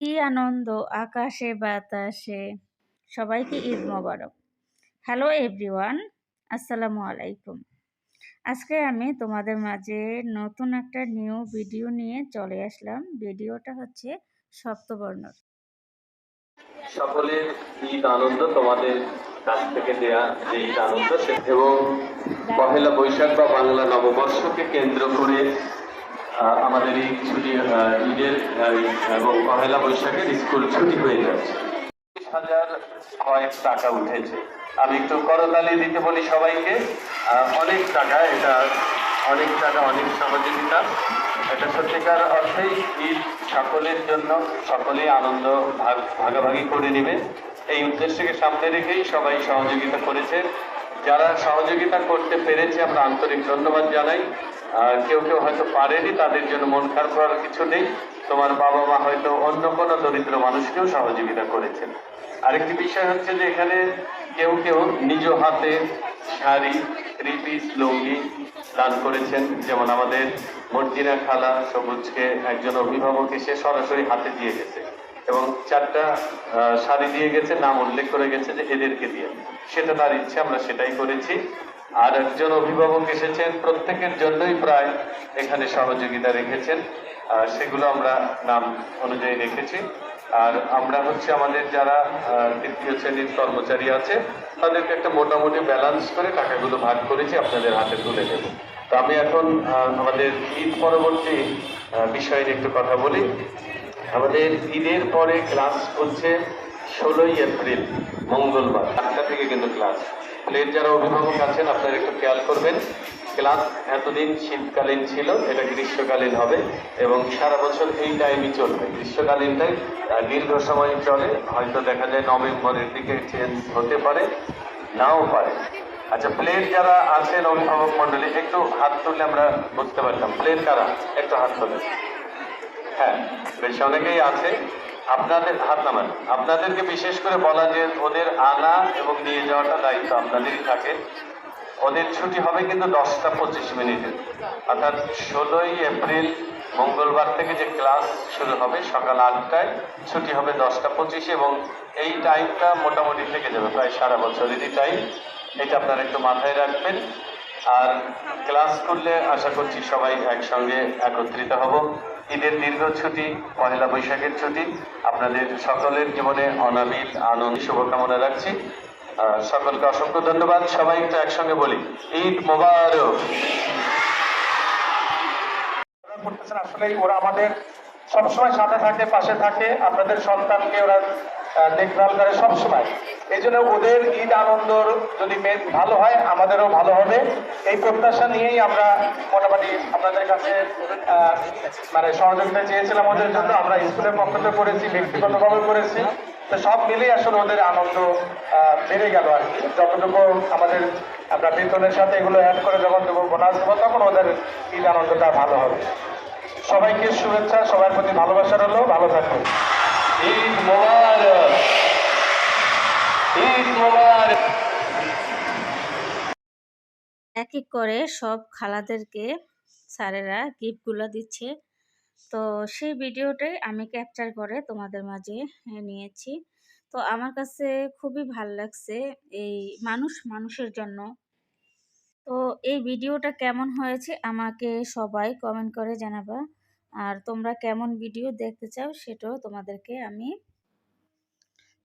কি আনন্দ আকাশে, বাতাসে। সবাইকে ঈদ মোবারক। হ্যালো এভরিওয়ান আসসালামু আলাইকুম। আজকে আমি তোমাদের মাঝে নতুন একটা নিউ ভিডিও নিয়ে চলে আসলাম। ভিডিওটা হচ্ছে সপ্তবর্ণর সকলের ঈদ আনন্দ তোমাদের কাছ থেকে দেয়া যে ঈদ আনন্দ, এবং পহেলা বৈশাখ বা বাংলা নববর্ষকে কেন্দ্র করে আমাদের এই ছুটি ঈদের এবং পহেলা বৈশাখের স্কুল ছুটি হয়ে যাচ্ছে। হাজার কয়েক টাকা উঠেছে। আমি একটু করতালি দিতে বলি সবাইকে। অনেক টাকা, এটা অনেক টাকা, অনেক সহযোগিতা। এটা সত্যিকার অর্থেই ঈদ সকলের জন্য, সকলেই আনন্দ ভাগ, ভাগাভাগি করে নেবে। এই উদ্দেশ্যকে সামনে রেখেই সবাই সহযোগিতা করেছে। যারা সহযোগিতা করতে পেরেছে, আমরা আন্তরিক ধন্যবাদ জানাই। কেউ কেউ হয়তো পারেনি, তাদের জন্য মন খারাপ করার কিছু নেই। তোমার বাবা মা হয়তো অন্য কোনো দরিদ্র মানুষকেও সহযোগিতা করেছেন। আরেকটি বিষয় হচ্ছে যে এখানে কেউ কেউ নিজ হাতে শাড়ি থ্রি পিস লুঙ্গি দান করেছেন। যেমন আমাদের মর্জিনা খালা সবুজকে একজন অভিভাবক এসে সরাসরি হাতে দিয়ে গেছে এবং চারটা শাড়ি দিয়ে গেছে, নাম উল্লেখ করে গেছে যে এদেরকে দিয়ে। সেটা তার ইচ্ছে, আমরা সেটাই করেছি। আর একজন অভিভাবক এসেছেন, প্রত্যেকের জন্যই প্রায় এখানে সহযোগিতা রেখেছেন। সেগুলো আমরা নাম অনুযায়ী রেখেছি। আর আমরা হচ্ছে আমাদের যারা তৃতীয় শ্রেণির কর্মচারী আছে, তাদেরকে একটা মোটামুটি ব্যালেন্স করে টাকাগুলো ভাগ করেছি, আপনাদের হাতে তুলে দেব। তো আমি এখন আমাদের ঈদ পরবর্তী বিষয়ে একটু কথা বলি। আমাদের ঈদের পরে ক্লাস হচ্ছে ষোলোই এপ্রিল, মঙ্গলবার। আটটা থেকে কিন্তু ক্লাস প্লের যারা অভিভাবক আছেন, আপনারা একটু খেয়াল করবেন, ক্লাস এতদিন শীতকালীন ছিল, এটা গ্রীষ্মকালীন হবে এবং সারা বছর এই টাইমই চলবে। গ্রীষ্মকালীনটাই দীর্ঘ সময় চলে, হয়তো দেখা যায় নভেম্বরের দিকে চেঞ্জ হতে পারে, নাও পারে। আচ্ছা প্লেন যারা আছেন, অভিভাবক মন্ডলী একটু হাত তুললে আমরা বুঝতে পারতাম। প্লেন কারা? একটু হাত তুলেন। হ্যাঁ বেশ, অনেকেই আছে। আপনাদের হাত নামান আপনাদেরকে বিশেষ করে বলা যে ওদের আনা এবং নিয়ে যাওয়াটা দায়িত্ব আপনাদেরই থাকে। ওদের ছুটি হবে কিন্তু দশটা পঁচিশ মিনিটের অর্থাৎ ষোলোই এপ্রিল মঙ্গলবার থেকে যে ক্লাস শুরু হবে সকাল আটটায়, ছুটি হবে দশটা পঁচিশে এবং এই টাইমটা মোটামুটি থেকে যাবে, প্রায় সারা বছরেরই টাইম এটা আপনারা একটু মাথায় রাখবেন। আর ক্লাস করলে আশা করছি সবাই একসঙ্গে একত্রিত হব। ঈদের দীর্ঘ ছুটি, পহেলা বৈশাখের ছুটি। আপনাদের সকলের জীবনে অনাবিল আনন্দ, শুভকামনা রাখছি। সকলকে অসংখ্য ধন্যবাদ। সবাই একটু একসঙ্গে বলি, ঈদ করতেছেন আসলে ওরা আমাদের সবসময় সাথে থাকে, পাশে থাকে। আপনাদের সন্তানকে ওরা দেখভাল করে সবসময়। এই জন্য ওদের ঈদ আনন্দর যদি ভালো হয়, আমাদেরও ভালো হবে। এই প্রত্যাশা নিয়েই আমরা মোটামুটি আপনাদের কাছে মানে সহযোগিতা চেয়েছিলাম ওদের জন্য। আমরা স্কুলের পক্ষ থেকে করেছি, ব্যক্তিগতভাবে করেছি। তো সব মিলিয়ে আসলে ওদের আনন্দ বেড়ে গেল আর কি। যতটুকু আমাদের আমরা বেতনের সাথে এগুলো অ্যাড করে যখন দেবো বোনাস দেবো, তখন ওদের ঈদ আনন্দটা ভালো হবে। সবাইকে শুভেচ্ছা, সবার প্রতি ভালোবাসা রইল। ভালো থাকবেন। এক এক করে সব খালাদেরকে স্যারেরা গিফটগুলো দিচ্ছে। তো সেই ভিডিওটাই আমি ক্যাপচার করে তোমাদের মাঝে নিয়েছি। তো আমার কাছে খুবই ভালো লাগছে এই মানুষ মানুষের জন্য। তো এই ভিডিওটা কেমন হয়েছে আমাকে সবাই কমেন্ট করে জানাবা। আর তোমরা কেমন ভিডিও দেখতে চাও সেটাও তোমাদেরকে আমি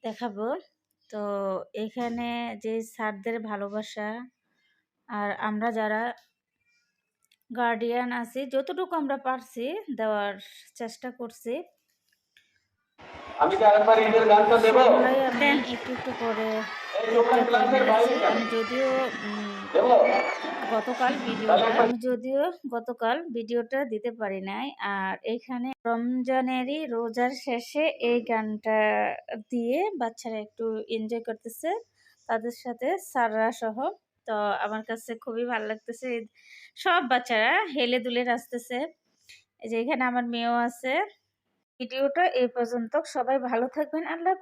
দেখাবো। তো এখানে যে স্যারদের ভালোবাসা আর আমরা যারা গার্ডিয়ান আছি যতটুকু আমরা পারছি দেওয়ার চেষ্টা করছি। আমি একটু একটু করে? আমি যদিও গতকাল ভিডিওটা, যদিও গতকাল ভিডিওটা দিতে পারি নাই। আর এখানে রমজানেরই রোজার শেষে এই গানটা দিয়ে বাচ্চারা একটু এনজয় করতেছে, তাদের সাথে সাররা সহ। তো আমার কাছে খুবই ভালো লাগতেছে। সব বাচ্চারা হেলে দুলে নাচতেছে। এই যে এখানে আমার মেয়েও আছে। ভিডিওটা এই পর্যন্ত। সবাই ভালো থাকবেন। আল্লাহ